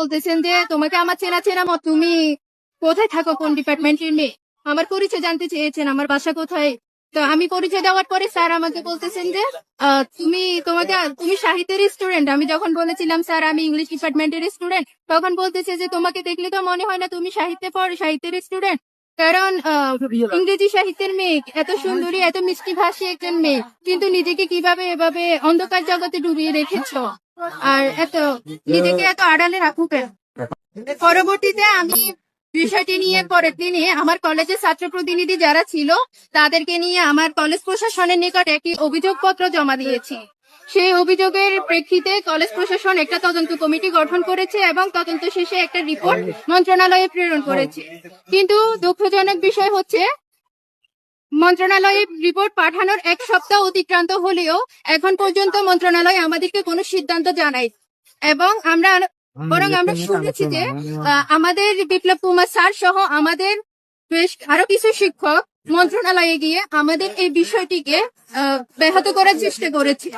বলতেছেন যে, তোমাকে আমার চেনা চেনা মত, তুমি কোথায় থাকো কোন ডিপার্টমেন্টের মেয়ে? আমার পরিচয় জানতে চেয়েছেন, আমার বাসা কোথায়? তো আমি পরিচয় দেওয়ার পরে স্যার আমাকে বলতেছেন যে তুমি তোমাকে, তুমি সাহিত্যের স্টুডেন্ট আমি যখন বলেছিলাম, স্যার, আমি ইংলিশ ডিপার্টমেন্টের স্টুডেন্ট তখন বলতেছে যে, তোমাকে দেখলে তো মনে হয় না তুমি সাহিত্যে পড়ো, সাহিত্যের স্টুডেন্ট কারণ ইংরেজি সাহিত্যের মেয়ে, এত সুন্দরী, এত মিষ্টি ভাষী একজন মেয়ে। কিন্তু নিজেকে কীভাবে এভাবে অন্ধকার জগতে ডুবিয়ে রেখেছো? আর এত, নিজেকে এত আড়ালে রাখো কেন? পরবর্তীতে আমি বিষয়টি নিয়ে পরের দিনে আমার কলেজের ছাত্র প্রতিনিধি যারা ছিল, তাদেরকে নিয়ে আমার কলেজ প্রশাসনের নিকট একটি অভিযোগপত্র জমা দিয়েছি। সেই অভিযোগের প্রেক্ষিতে কলেজ প্রশাসন একটা তদন্ত কমিটি গঠন করেছে এবং তদন্ত শেষে একটা রিপোর্ট মন্ত্রণালয়ে প্রেরণ করেছে। কিন্তু দুঃখজনক বিষয় হচ্ছে মন্ত্রণালয়ে রিপোর্ট পাঠানোর এক সপ্তাহ অতিক্রান্ত হলেও এখন পর্যন্ত মন্ত্রণালয় আমাদেরকে কোনো সিদ্ধান্ত জানাই এবং আমরা বরং আমরা শুনেছি যে আমাদের বিপ্লব কুমার স্যার সহ আমাদের বেশ আরও কিছু শিক্ষক মন্ত্রণালয়ে গিয়ে আমাদের এই বিষয়টিকে ব্যাহত করার চেষ্টা করেছে।